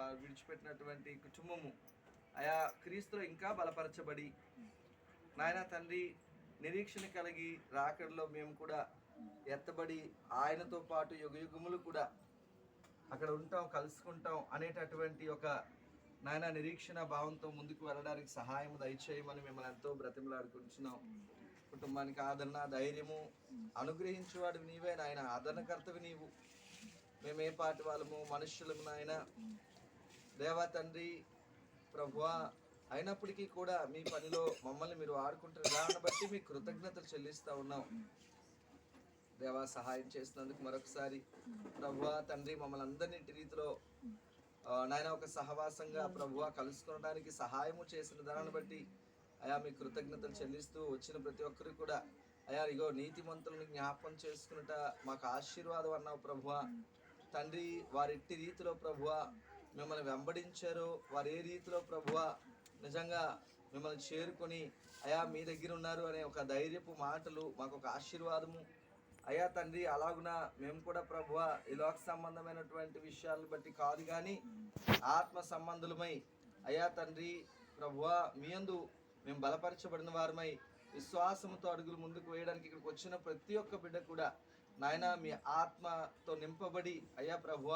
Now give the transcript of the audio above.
వారు విడిచిపెట్టినటువంటి కుటుంబము. ఆయా క్రీస్తులో ఇంకా బలపరచబడి నాయన తండ్రి నిరీక్షణ కలిగి రాకడలో మేము కూడా ఎత్తబడి ఆయనతో పాటు యుగ యుగములు కూడా అక్కడ ఉంటాం కలుసుకుంటాం అనేటటువంటి ఒక నాయన నిరీక్షణ భావంతో ముందుకు వెళ్ళడానికి సహాయం దయచేయమని మిమ్మల్ని ఎంతో బ్రతిమలాడుకుంటున్నాం. కుటుంబానికి ఆదరణ ధైర్యము అనుగ్రహించేవాడు నీవే నాయన ఆదరణకర్తవి నీవు. మేము ఏ పాటి వాళ్ళము? మనుషులము నాయన. దేవా తండ్రి ప్రభువా అయినప్పటికీ కూడా మీ పనిలో మమ్మల్ని మీరు ఆడుకుంటున్న దాన్ని బట్టి మీ కృతజ్ఞతలు చెల్లిస్తూ ఉన్నాం. దేవా సహాయం చేసినందుకు మరొకసారి ప్రభువా తండ్రి మమ్మల్ని అందరినీ రీతిలో నాయన ఒక సహవాసంగా ప్రభువా కలుసుకోవడానికి సహాయము చేసిన దాన్ని బట్టి అయా మీ కృతజ్ఞతలు చెల్లిస్తూ వచ్చిన ప్రతి ఒక్కరు కూడా అయా ఇగో నీతిమంతులను జ్ఞాపకం చేసుకున్నట మాకు ఆశీర్వాదం అన్నావు ప్రభువా. తండ్రి వారిట్టి రీతిలో ప్రభువా మిమ్మల్ని వెంబడించారో. వారు ఏ రీతిలో ప్రభువ నిజంగా మిమ్మల్ని చేరుకొని అయా మీ దగ్గర ఉన్నారు అనే ఒక ధైర్యపు మాటలు మాకు ఒక ఆశీర్వాదము. అయ్యా తండ్రి అలాగున మేము కూడా ప్రభువ ఈ లోక సంబంధమైనటువంటి విషయాలను బట్టి కాదు కానీ ఆత్మ సంబంధులమై అయ్యా తండ్రి ప్రభువ మీ అందు మేము బలపరచబడిన వారమై విశ్వాసంతో అడుగులు ముందుకు వేయడానికి ఇక్కడికి వచ్చిన ప్రతి ఒక్క బిడ్డ కూడా నాయన మీ ఆత్మతో నింపబడి అయ్యా ప్రభువ